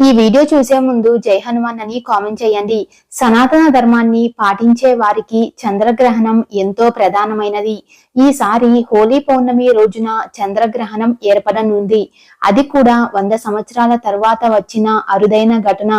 ఈ వీడియో చూసే ముందు జై హనుమాన్ అని కామెంట్ చేయండి. సనాతన ధర్మాన్ని పాటించే వారికి చంద్రగ్రహణం ఎంతో ప్రధానమైనది. ఈసారి హోలీ పౌర్ణమి రోజున చంద్రగ్రహణం ఏర్పడనుంది. అది కూడా వంద సంవత్సరాల తర్వాత వచ్చిన అరుదైన ఘటన.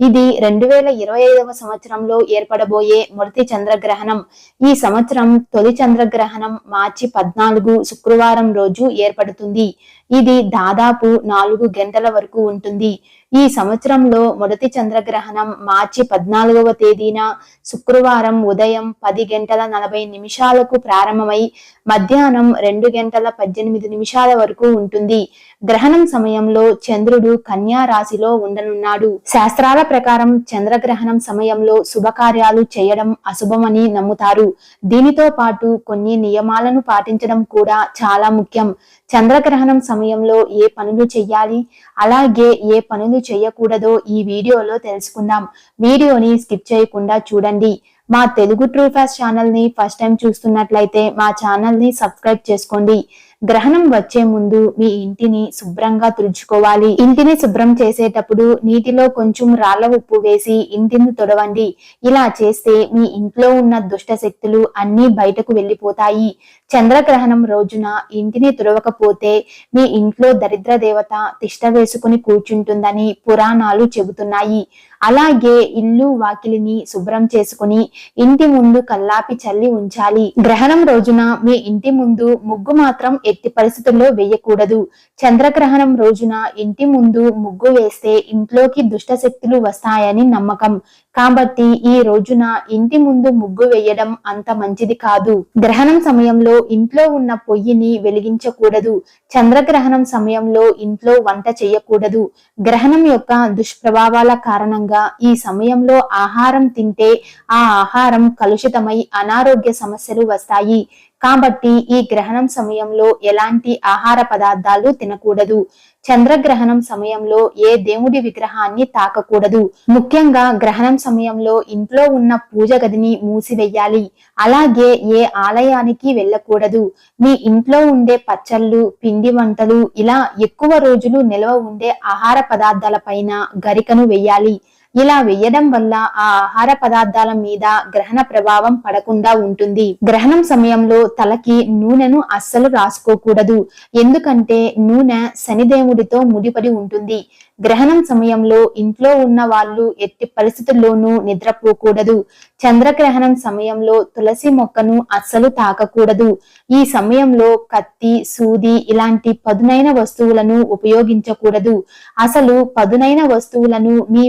ఇది రెండు వేల ఇరవై ఐదవ సంవత్సరంలో ఏర్పడబోయే మొదటి చంద్రగ్రహణం. ఈ సంవత్సరం తొలి చంద్రగ్రహణం మార్చి పద్నాలుగు శుక్రవారం రోజు ఏర్పడుతుంది. ఇది దాదాపు నాలుగు గంటల వరకు ఉంటుంది. ఈ సంవత్సరంలో మొదటి చంద్రగ్రహణం మార్చి పద్నాలుగవ తేదీన శుక్రవారం ఉదయం పది గంటల నలభై నిమిషాలకు ప్రారంభమై మధ్యాహ్నం రెండు గంటల పద్దెనిమిది నిమిషాల వరకు ఉంటుంది. గ్రహణం సమయంలో చంద్రుడు కన్యా రాశిలో ఉండనున్నాడు. శాస్త్రాల ప్రకారం చంద్రగ్రహణం సమయంలో శుభకార్యాలు చేయడం అశుభమని నమ్ముతారు. దీనితో పాటు కొన్ని నియమాలను పాటించడం కూడా చాలా ముఖ్యం. చంద్రగ్రహణం సమయంలో ఏ పనులు చెయ్యాలి? అలాగే ఏ పనులు చేయకూడదో ఈ వీడియోలో తెలుసుకుందాం. వీడియోని స్కిప్ చేయకుండా చూడండి. మా తెలుగు ట్రూ ఫాస్ట్ ఛానల్ని ఫస్ట్ టైం చూస్తున్నట్లయితే మా ఛానల్ని సబ్స్క్రైబ్ చేసుకోండి. గ్రహణం వచ్చే ముందు మీ ఇంటిని శుభ్రంగా తుడుచుకోవాలి. ఇంటిని శుభ్రం చేసేటప్పుడు నీటిలో కొంచెం రాళ్ళ ఉప్పు వేసి ఇంటిని తొడవండి. ఇలా చేస్తే మీ ఇంట్లో ఉన్న దుష్ట శక్తులు అన్ని బయటకు వెళ్ళిపోతాయి. చంద్రగ్రహణం రోజున ఇంటిని తుడవకపోతే మీ ఇంట్లో దరిద్ర దేవత తిష్ట వేసుకుని కూర్చుంటుందని పురాణాలు చెబుతున్నాయి. అలాగే ఇల్లు వాకిలిని శుభ్రం చేసుకుని ఇంటి ముందు కల్లాపి చల్లి ఉంచాలి. గ్రహణం రోజున మీ ఇంటి ముందు ముగ్గు మాత్రం ఎట్టి పరిస్థితుల్లో వేయకూడదు. చంద్రగ్రహణం రోజున ఇంటి ముందు ముగ్గు వేస్తే ఇంట్లోకి దుష్ట శక్తులు వస్తాయని నమ్మకం. కాబట్టి ఈ రోజున ఇంటి ముందు ముగ్గు వేయడం అంత మంచిది కాదు. గ్రహణం సమయంలో ఇంట్లో ఉన్న పొయ్యిని వెలిగించకూడదు. చంద్రగ్రహణం సమయంలో ఇంట్లో వంట చేయకూడదు. గ్రహణం యొక్క దుష్ప్రభావాల కారణంగా ఈ సమయంలో ఆహారం తింటే ఆ ఆహారం కలుషితమై అనారోగ్య సమస్యలు వస్తాయి. కాబట్టి ఈ గ్రహణం సమయంలో ఎలాంటి ఆహార పదార్థాలు తినకూడదు. చంద్రగ్రహణం సమయంలో ఏ దేవుడి విగ్రహాన్ని తాకకూడదు. ముఖ్యంగా గ్రహణం సమయంలో ఇంట్లో ఉన్న పూజ గదిని మూసివెయ్యాలి అలాగే ఏ ఆలయానికి వెళ్ళకూడదు. మీ ఇంట్లో ఉండే పచ్చళ్ళు పిండి వంటలు ఇలా ఎక్కువ రోజులు నిల్వ ఉండే ఆహార పదార్థాల పైన గరికను వెయ్యాలి ఇలా వేయడం వల్ల ఆ ఆహార పదార్థాల మీద గ్రహణ ప్రభావం పడకుండా ఉంటుంది. గ్రహణం సమయంలో తలకి నూనెను అస్సలు రాసుకోకూడదు. ఎందుకంటే నూనె శనిదేవుడితో ముడిపడి ఉంటుంది. గ్రహణం సమయంలో ఇంట్లో ఉన్న వాళ్ళు ఎట్టి పరిస్థితుల్లోనూ నిద్రపోకూడదు. చంద్రగ్రహణం సమయంలో తులసి మొక్కను అస్సలు తాకకూడదు. ఈ సమయంలో కత్తి సూది ఇలాంటి పదునైన వస్తువులను ఉపయోగించకూడదు. అసలు పదునైన వస్తువులను మీ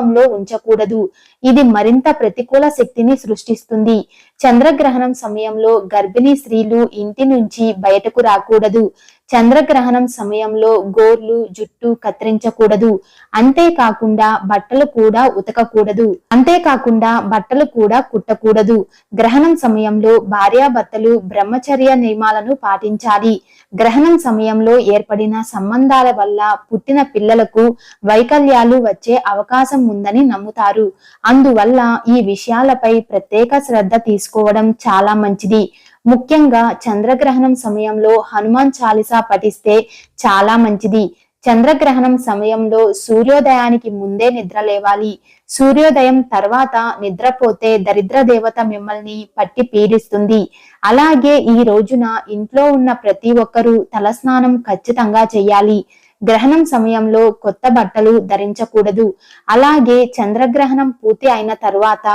సమీపంలో ఉంచకూడదు. ఇది మరింత ప్రతికూల శక్తిని సృష్టిస్తుంది. చంద్రగ్రహణం సమయంలో గర్భిణీ స్త్రీలు ఇంటి నుంచి బయటకు రాకూడదు. చంద్రగ్రహణం సమయంలో గోర్లు జుట్టు కత్తిరించకూడదు. అంతేకాకుండా బట్టలు కూడా ఉతకకూడదు. అంతేకాకుండా బట్టలు కూడా కుట్టకూడదు. గ్రహణం సమయంలో భార్యాభర్తలు బ్రహ్మచర్య నియమాలను పాటించాలి. గ్రహణం సమయంలో ఏర్పడిన సంబంధాల వల్ల పుట్టిన పిల్లలకు వైకల్యాలు వచ్చే అవకాశం ఉందని నమ్ముతారు. అందువల్ల ఈ విషయాలపై ప్రత్యేక శ్రద్ధ తీసుకోవడం చాలా మంచిది. ముఖ్యంగా చంద్రగ్రహణం సమయంలో హనుమాన్ చాలీసా పఠిస్తే చాలా మంచిది. చంద్రగ్రహణం సమయంలో సూర్యోదయానికి ముందే నిద్ర లేవాలి. సూర్యోదయం తర్వాత నిద్రపోతే దరిద్ర దేవత మిమ్మల్ని పట్టి పీడిస్తుంది. అలాగే ఈ రోజున ఇంట్లో ఉన్న ప్రతి ఒక్కరూ తలస్నానం ఖచ్చితంగా చేయాలి. గ్రహణం సమయంలో కొత్త బట్టలు ధరించకూడదు. అలాగే చంద్రగ్రహణం పూర్తి అయిన తర్వాత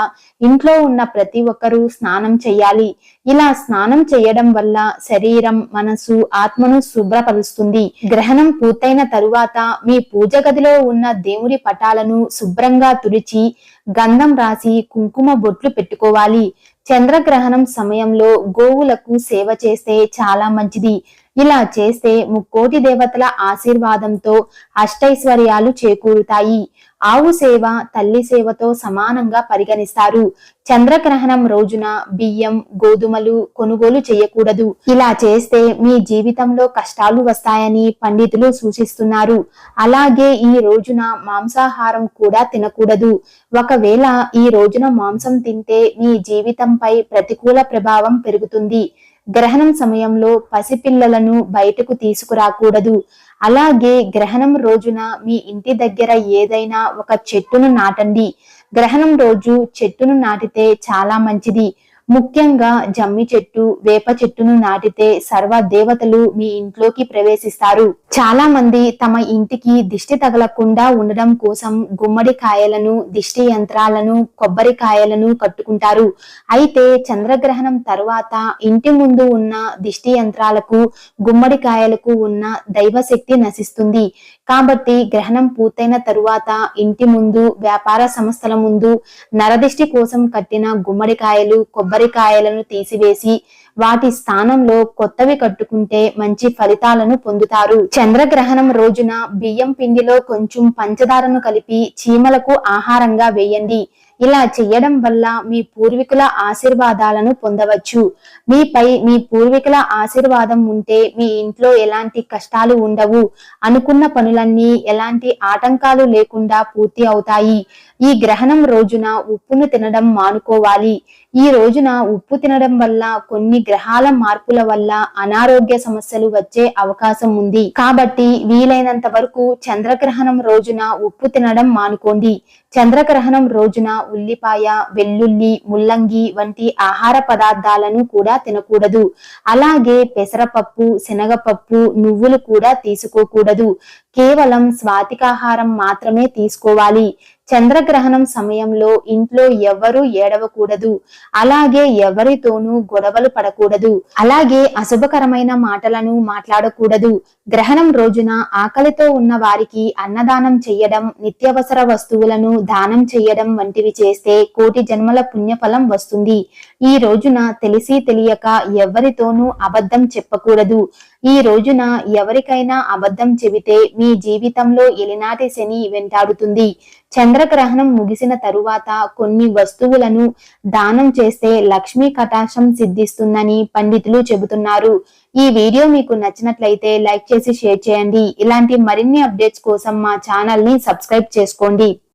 ఇంట్లో ఉన్న ప్రతి ఒక్కరూ స్నానం చేయాలి. ఇలా స్నానం చేయడం వల్ల శరీరం మనసు ఆత్మను శుభ్రపరుస్తుంది. గ్రహణం పూర్తయిన తరువాత మీ పూజ గదిలో ఉన్న దేవుడి పటాలను శుభ్రంగా తుడిచి గంధం రాసి కుంకుమ బొట్లు పెట్టుకోవాలి. చంద్రగ్రహణం సమయంలో గోవులకు సేవ చేస్తే చాలా మంచిది. ఇలా చేస్తే ముక్కోటి దేవతల ఆశీర్వాదంతో అష్టైశ్వర్యాలు చేకూరుతాయి. ఆవు సేవ తల్లి సేవతో సమానంగా పరిగణిస్తారు. చంద్రగ్రహణం రోజున బియ్యం గోధుమలు కొనుగోలు చేయకూడదు. ఇలా చేస్తే మీ జీవితంలో కష్టాలు వస్తాయని పండితులు సూచిస్తున్నారు. అలాగే ఈ రోజున మాంసాహారం కూడా తినకూడదు. ఒకవేళ ఈ రోజున మాంసం తింటే మీ జీవితంపై ప్రతికూల ప్రభావం పెరుగుతుంది. గ్రహణం సమయంలో పసిపిల్లలను బయటకు తీసుకురాకూడదు. అలాగే గ్రహణం రోజున మీ ఇంటి దగ్గర ఏదైనా ఒక చెట్టును నాటండి. గ్రహణం రోజు చెట్టును నాటితే చాలా మంచిది. ముఖ్యంగా జమ్మి చెట్టు వేప చెట్టును నాటితే సర్వ దేవతలు మీ ఇంట్లోకి ప్రవేశిస్తారు. చాలా మంది తమ ఇంటికి దిష్టి తగలకుండా ఉండడం కోసం గుమ్మడి కాయలను దిష్టి యంత్రాలను కొబ్బరికాయలను కట్టుకుంటారు. అయితే చంద్రగ్రహణం తరువాత ఇంటి ముందు ఉన్న దిష్టి యంత్రాలకు గుమ్మడికాయలకు ఉన్న దైవశక్తి నశిస్తుంది. కాబట్టి గ్రహణం పూర్తయిన తరువాత ఇంటి ముందు వ్యాపార సంస్థల ముందు నరదిష్టి కోసం కట్టిన గుమ్మడికాయలు కొబ్బరికాయలను తీసివేసి వాటి స్థానంలో కొత్తవి కట్టుకుంటే మంచి ఫలితాలను పొందుతారు. చంద్రగ్రహణం రోజున బియ్యం పిండిలో కొంచెం పంచదారను కలిపి చీమలకు ఆహారంగా వేయండి. ఇలా చేయడం వల్ల మీ పూర్వీకుల ఆశీర్వాదాలను పొందవచ్చు. మీపై మీ పూర్వీకుల ఆశీర్వాదం ఉంటే మీ ఇంట్లో ఎలాంటి కష్టాలు ఉండవు. అనుకున్న పనులన్నీ ఎలాంటి ఆటంకాలు లేకుండా పూర్తి అవుతాయి. ఈ గ్రహణం రోజున ఉప్పును తినడం మానుకోవాలి. ఈ రోజున ఉప్పు తినడం వల్ల కొన్ని గ్రహాల మార్పుల వల్ల అనారోగ్య సమస్యలు వచ్చే అవకాశం ఉంది. కాబట్టి వీలైనంత వరకు చంద్రగ్రహణం రోజున ఉప్పు తినడం మానుకోండి. చంద్రగ్రహణం రోజున ఉల్లిపాయ వెల్లుల్లి ముల్లంగి వంటి ఆహార పదార్థాలను కూడా తినకూడదు. అలాగే పెసరపప్పు శనగపప్పు నువ్వులు కూడా తీసుకోకూడదు. కేవలం స్వాతికాహారం మాత్రమే తీసుకోవాలి. చంద్రగ్రహణం సమయంలో ఇంట్లో ఎవరు ఏడవకూడదు. అలాగే ఎవరితోనూ గొడవలు పడకూడదు. అలాగే అశుభకరమైన మాటలను మాట్లాడకూడదు. గ్రహణం రోజున ఆకలితో ఉన్న వారికి అన్నదానం చెయ్యడం నిత్యావసర వస్తువులను దానం చెయ్యడం వంటివి చేస్తే కోటి జన్మల పుణ్యఫలం వస్తుంది. ఈ రోజున తెలిసి తెలియక ఎవరితోనూ అబద్ధం చెప్పకూడదు. ఈ రోజున ఎవరికైనా అబద్ధం చెబితే మీ జీవితంలో ఎలినాటి శని వెంటాడుతుంది. చంద్రగ్రహణం ముగిసిన తరువాత కొన్ని వస్తువులను దానం చేస్తే లక్ష్మీ కటాక్షం సిద్ధిస్తుందని పండితులు చెబుతున్నారు. ఈ వీడియో మీకు నచ్చినట్లయితే లైక్ చేసి షేర్ చేయండి. ఇలాంటి మరిన్ని అప్డేట్స్ కోసం మా ఛానల్ని సబ్స్క్రైబ్ చేసుకోండి.